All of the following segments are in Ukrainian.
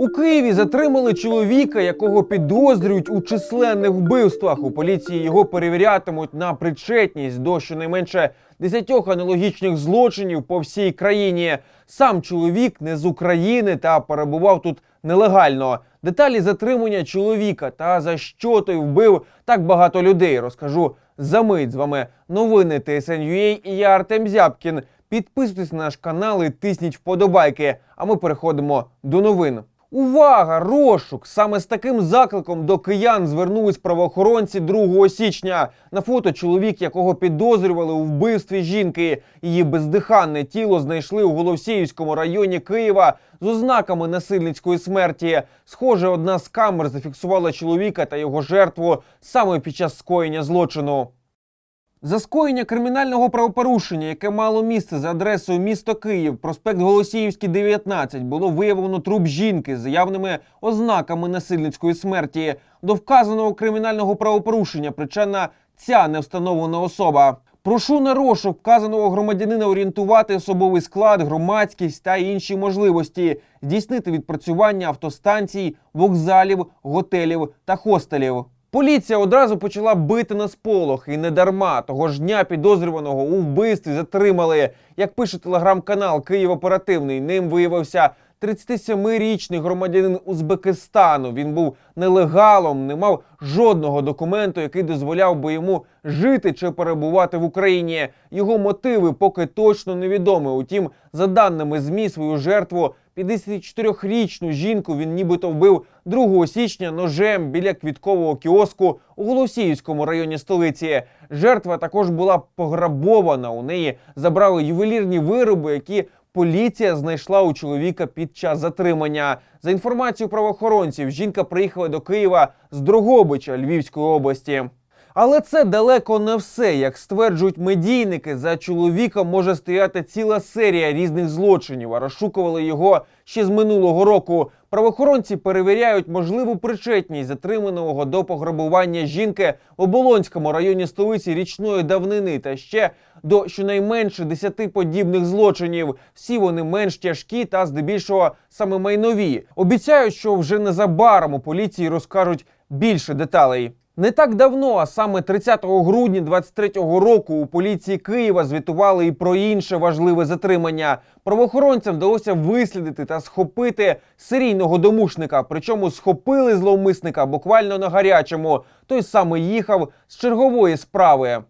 У Києві затримали чоловіка, якого підозрюють у численних вбивствах. У поліції його перевірятимуть на причетність до щонайменше 10 аналогічних злочинів по всій країні. Сам чоловік не з України та перебував тут нелегально. Деталі затримання чоловіка та за що той вбив так багато людей. Розкажу за мить. З вами новини ТСН.UA і я Артем Зябкін. Підписуйтесь на наш канал і тисніть вподобайки. А ми переходимо до новин. Увага! Розшук! Саме з таким закликом до киян звернулись правоохоронці 2 січня. На фото чоловік, якого підозрювали у вбивстві жінки. Її бездиханне тіло знайшли у Голосіївському районі Києва з ознаками насильницької смерті. Схоже, одна з камер зафіксувала чоловіка та його жертву саме під час скоєння злочину. За скоєння кримінального правопорушення, яке мало місце за адресою місто Київ, проспект Голосіївський, 19, було виявлено труп жінки з явними ознаками насильницької смерті. До вказаного кримінального правопорушення причетна ця невстановлена особа. Прошу на розшук вказаного громадянина орієнтувати особовий склад, громадськість та інші можливості, здійснити відпрацювання автостанцій, вокзалів, готелів та хостелів. Поліція одразу почала бити на сполох і не дарма. Того ж дня підозрюваного у вбивстві затримали. Як пише телеграм-канал Київ Оперативний, ним виявився 37-річний громадянин Узбекистану. Він був нелегалом, не мав жодного документу, який дозволяв би йому жити чи перебувати в Україні. Його мотиви поки точно невідомі. Утім, за даними змі, свою жертву 54-річну жінку він нібито вбив 2 січня ножем біля квіткового кіоску у Голосіївському районі столиці. Жертва також була пограбована. У неї забрали ювелірні вироби, які поліція знайшла у чоловіка під час затримання. За інформацією правоохоронців, жінка приїхала до Києва з Дрогобича Львівської області. Але це далеко не все. Як стверджують медійники, за чоловіком може стояти ціла серія різних злочинів. А розшукували його ще з минулого року. Правоохоронці перевіряють можливу причетність затриманого до пограбування жінки в Оболонському районі столиці річної давнини та ще до щонайменше 10 подібних злочинів. Всі вони менш тяжкі та здебільшого саме майнові. Обіцяють, що вже незабаром у поліції розкажуть більше деталей. Не так давно, а саме 30 грудня 23-го року, у поліції Києва звітували і про інше важливе затримання. Правоохоронцям вдалося вислідити та схопити серійного домушника. Причому схопили зловмисника буквально на гарячому. Той саме їхав з чергової справи.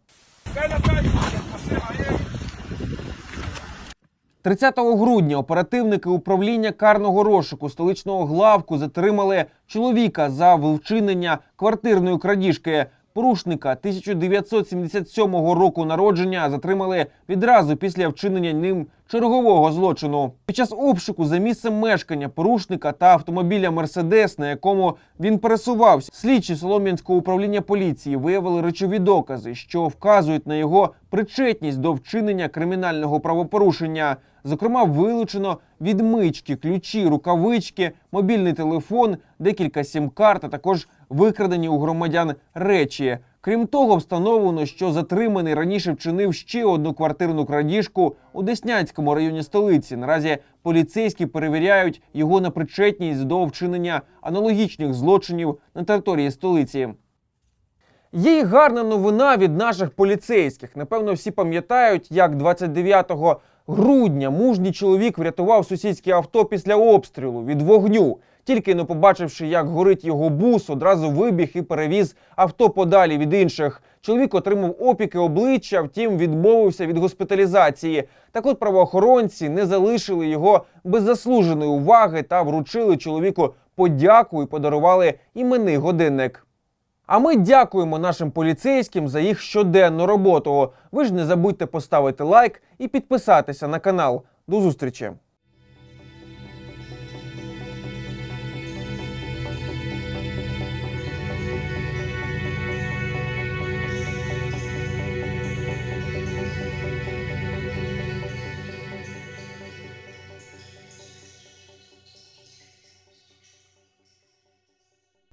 30 грудня оперативники управління карного розшуку столичного главку затримали чоловіка за вчинення квартирної крадіжки. Порушника 1977 року народження затримали відразу після вчинення ним чергового злочину. Під час обшуку за місцем мешкання порушника та автомобіля Мерседес, на якому він пересувався, слідчі Солом'янського управління поліції виявили речові докази, що вказують на його причетність до вчинення кримінального правопорушення. Зокрема, вилучено відмички, ключі, рукавички, мобільний телефон, декілька сім-карт, а також викрадені у громадян речі. Крім того, встановлено, що затриманий раніше вчинив ще одну квартирну крадіжку у Деснянському районі столиці. Наразі поліцейські перевіряють його на причетність до вчинення аналогічних злочинів на території столиці. Є й гарна новина від наших поліцейських. Напевно, всі пам'ятають, як 29 грудня мужній чоловік врятував сусідське авто після обстрілу від вогню. Тільки не побачивши, як горить його бус, одразу вибіг і перевіз авто подалі від інших. Чоловік отримав опіки обличчя, втім відмовився від госпіталізації. Так от правоохоронці не залишили його без заслуженої уваги та вручили чоловіку подяку і подарували іменний годинник. А ми дякуємо нашим поліцейським за їх щоденну роботу. Ви ж не забудьте поставити лайк і підписатися на канал. До зустрічі!